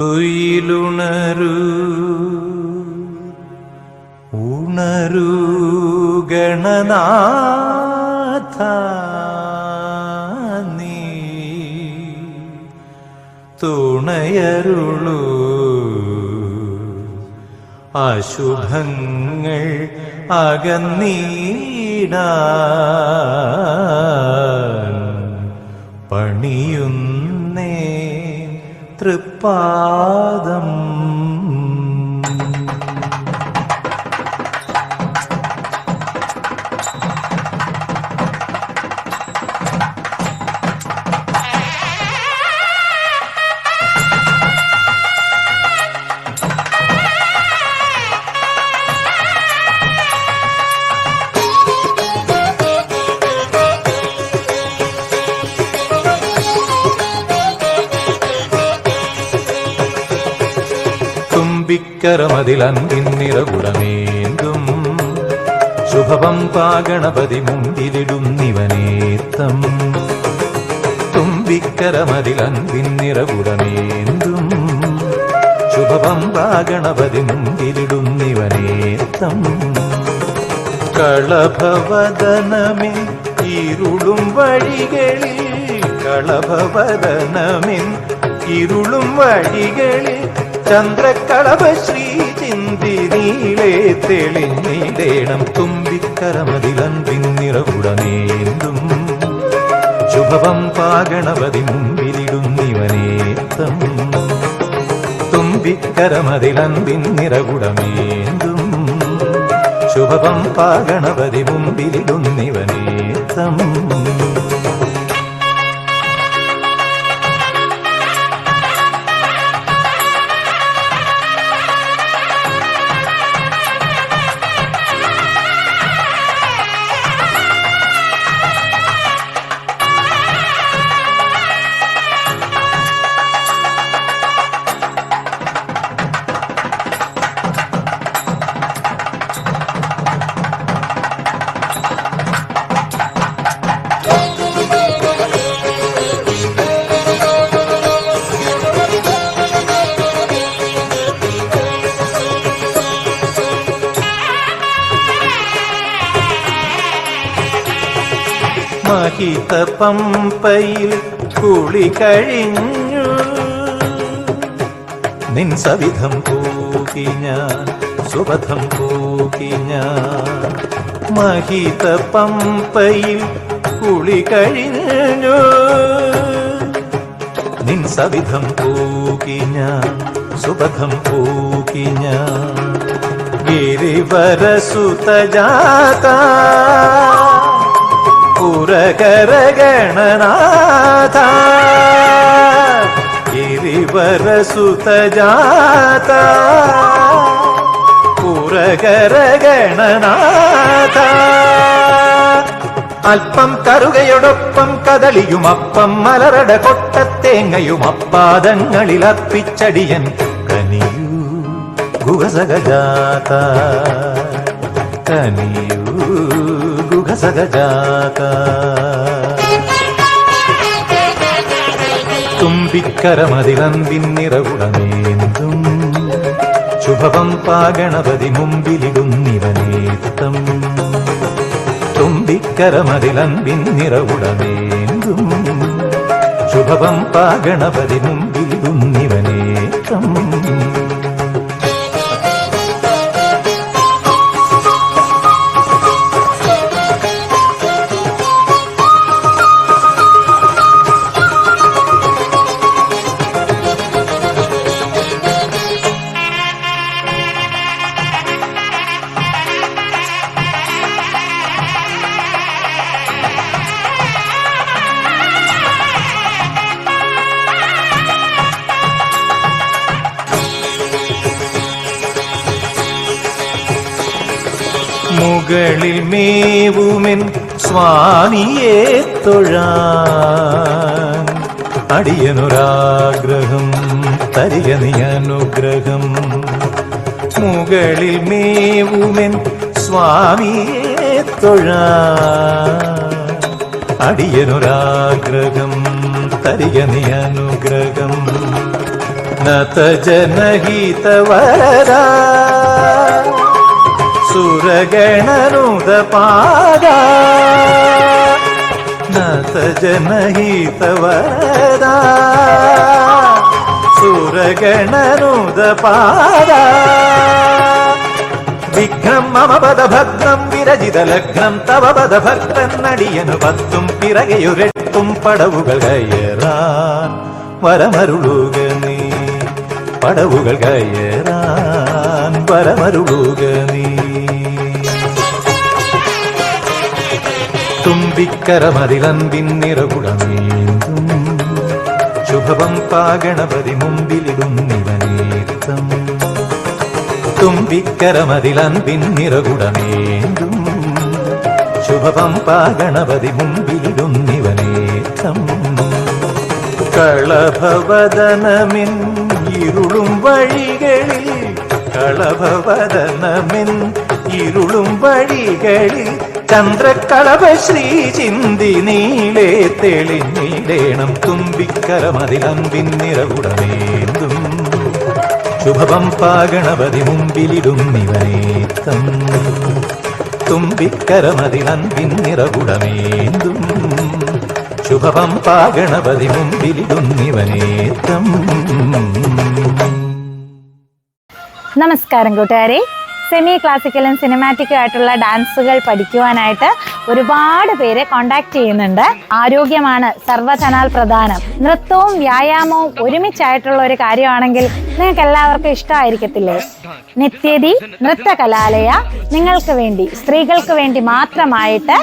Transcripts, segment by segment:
ഉയിലുണരൂ ഉണരു ഗണനാഥ നീ തുണയരുളു അശുഭങ്ങൾ അകന്നീട പണിയുന്നേ തൃപ്പാദം. തുമ്പിക്കരമതിലന്തിന്നിറകുടമേന്തും ശുഭവം പാഗണപതി മുമ്പിലിടുന്നിവനേത്തം തുമ്പിക്കരമതിലന്തിന്നിറകുടമേന്തും ശുഭവം പാഗണപതി മുമ്പിലിടുന്നിവനേത്തം കളഭവദനമേ ഇരുളും വഴികളിൽ കളഭവദനമേ ഇരുളും വഴികളിൽ ചന്ദ്രക്കളഭ ശ്രീ ചിന്തിനീളെ തെളിഞ്ഞിടേണം. തുമ്പിക്കരമതിലന്തിന്നിറകുടനേന്തും ശുഭവം പാകണവതി മുമ്പിലിടുന്നിവനേത്തം. തുമ്പിക്കരമതിലന്തിന്നിറകുടമേന്തും ശുഭവം പാകണവതി മുമ്പിലിടുന്നിവനേത്തം. മഹിത പമ്പയിൽ കുളി കഴിഞ്ഞു. നിൻ സവിധം പോകി ഞാൻ സുബധം പോകി ഞാൻ. മഹിത പമ്പയിൽ കുളി കഴിഞ്ഞു. നിൻ സവിധം പോകി ഞാൻ സുബധം പോകി ഞാൻ. ഗിരിവരസുതജാത. പുരകരഗണനാഥ ഗിരിവരസുതജാത. പുരകരഗണനാഥ. അല്പം കറുകയോടൊപ്പം കദളിയുമപ്പം മലറട കൊട്ടത്തേങ്ങയും അപ്പാദങ്ങളിൽ അർപ്പിച്ചടിയൻ കനിയൂ ഗുഹസഗജാത കനിയൂ ഗുഹസഗജാത തുമ്പിക്കരമതിലന്തിന്നിറകുടമേന്തും ശുഭവം പാഗണപതി മുമ്പിലിടുന്നിവനേത്തം തുമ്പിക്കരമതിലന്തിന്നിറകുടമേന്തും ശുഭവം പാഗണപതി മുമ്പിലിടുന്നിവനേത്തം മുകളിൽ മേവുമെൻ സ്വാമിയെ തൊഴാൻ. അടിയനുരാഗ്രഹം തരിക അനുഗ്രഹം. മുകളിൽ മേവുമെൻ സ്വാമിയെ തൊഴാൻ. അടിയനുരാഗ്രഹം തരിക അനുഗ്രഹം. നതജനഹിതവരദാ സുരഗണനുദപാദാ നതജനഹിതവരദാ സുരഗണനുദപാദാ വിഘ്നം മമ ഭക്തം വിരചിത ലഗ്നം തവ പദഭക്തന്നടിയനു പത്തും പിറകയുരട്ടും പടവുകൾ കയറാൻ വരമരുളുക നീ പടവുകൾ കയറാൻ വരമരുളുക നീ. തുമ്പിക്കരമതിലന്തിൻ നിറകുടമേന്തും ശുഭവം പാഗണപതി മുമ്പിലിടുന്നിവനേത്തം തുമ്പിക്കരമതിലന്തിൻ നിറകുടമേന്തും ശുഭവം പാഗണപതി മുമ്പിലിടുന്നിവനേത്തം കളഭവദനമിൻ ഇരുളും വഴികളിൽ കളഭവദനമിൻ ഇരുളും വഴികളിൽ ചന്ദ്രക്കളഭ ശ്രീ ചിന്തി നീളേ തെളിഞ്ഞിടേണം തുമ്പിക്കരമതിലമ്പിൻ നിറകുടമേന്തും. ശുഭവം പാഗണപതി മുമ്പിലിടും നിവനേത്തം. തുമ്പിക്കരമതിലമ്പിൻ നിറകുടമേന്തും. ശുഭവം പാഗണപതി മുമ്പിലിടും നിവനേത്തം. നമസ്കാരം കൂട്ടുകാരെ. സെമി ക്ലാസിക്കലും സിനിമാറ്റിക്കും ആയിട്ടുള്ള ഡാൻസുകൾ പഠിക്കുവാനായിട്ട് ഒരുപാട് പേരെ കോണ്ടാക്ട് ചെയ്യുന്നുണ്ട്. ആരോഗ്യമാണ് സർവധനാൽ പ്രധാനം. നൃത്തവും വ്യായാമവും ഒരുമിച്ചായിട്ടുള്ള ഒരു കാര്യമാണെങ്കിൽ നിങ്ങൾക്ക് എല്ലാവർക്കും ഇഷ്ടമായിരിക്കത്തില്ലേ? നിത്യതി നൃത്ത കലാലയ നിങ്ങൾക്ക് വേണ്ടി സ്ത്രീകൾക്ക് വേണ്ടി മാത്രമായിട്ട്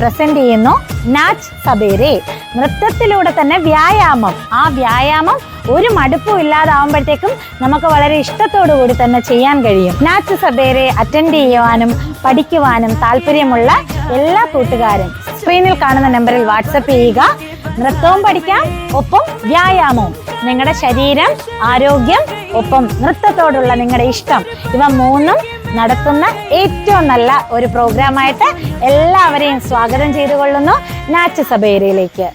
പ്രസന്റ് ചെയ്യുന്നു. നാച്ച് സബേരെ നൃത്തത്തിലൂടെ തന്നെ വ്യായാമം. ആ വ്യായാമം ഒരു മടുപ്പും ഇല്ലാതാവുമ്പോഴത്തേക്കും നമുക്ക് വളരെ ഇഷ്ടത്തോടു കൂടി തന്നെ ചെയ്യാൻ കഴിയും. നാച്ച് സബേരെ അറ്റൻഡ് ചെയ്യുവാനും പഠിക്കുവാനും താല്പര്യമുള്ള എല്ലാ കൂട്ടുകാരും സ്ക്രീനിൽ കാണുന്ന നമ്പറിൽ വാട്സപ്പ് ചെയ്യുക. നൃത്തവും പഠിക്കാം ഒപ്പം വ്യായാമവും. നിങ്ങളുടെ ശരീരം ആരോഗ്യം ഒപ്പം നൃത്തത്തോടുള്ള നിങ്ങളുടെ ഇഷ്ടം. ഇവ മൂന്നും നടത്തുന്ന ഏറ്റവും നല്ല ഒരു പ്രോഗ്രാമായിട്ട് എല്ലാവരെയും സ്വാഗതം ചെയ്തുകൊള്ളുന്നു നാച്ചു സബേരയിലേക്ക്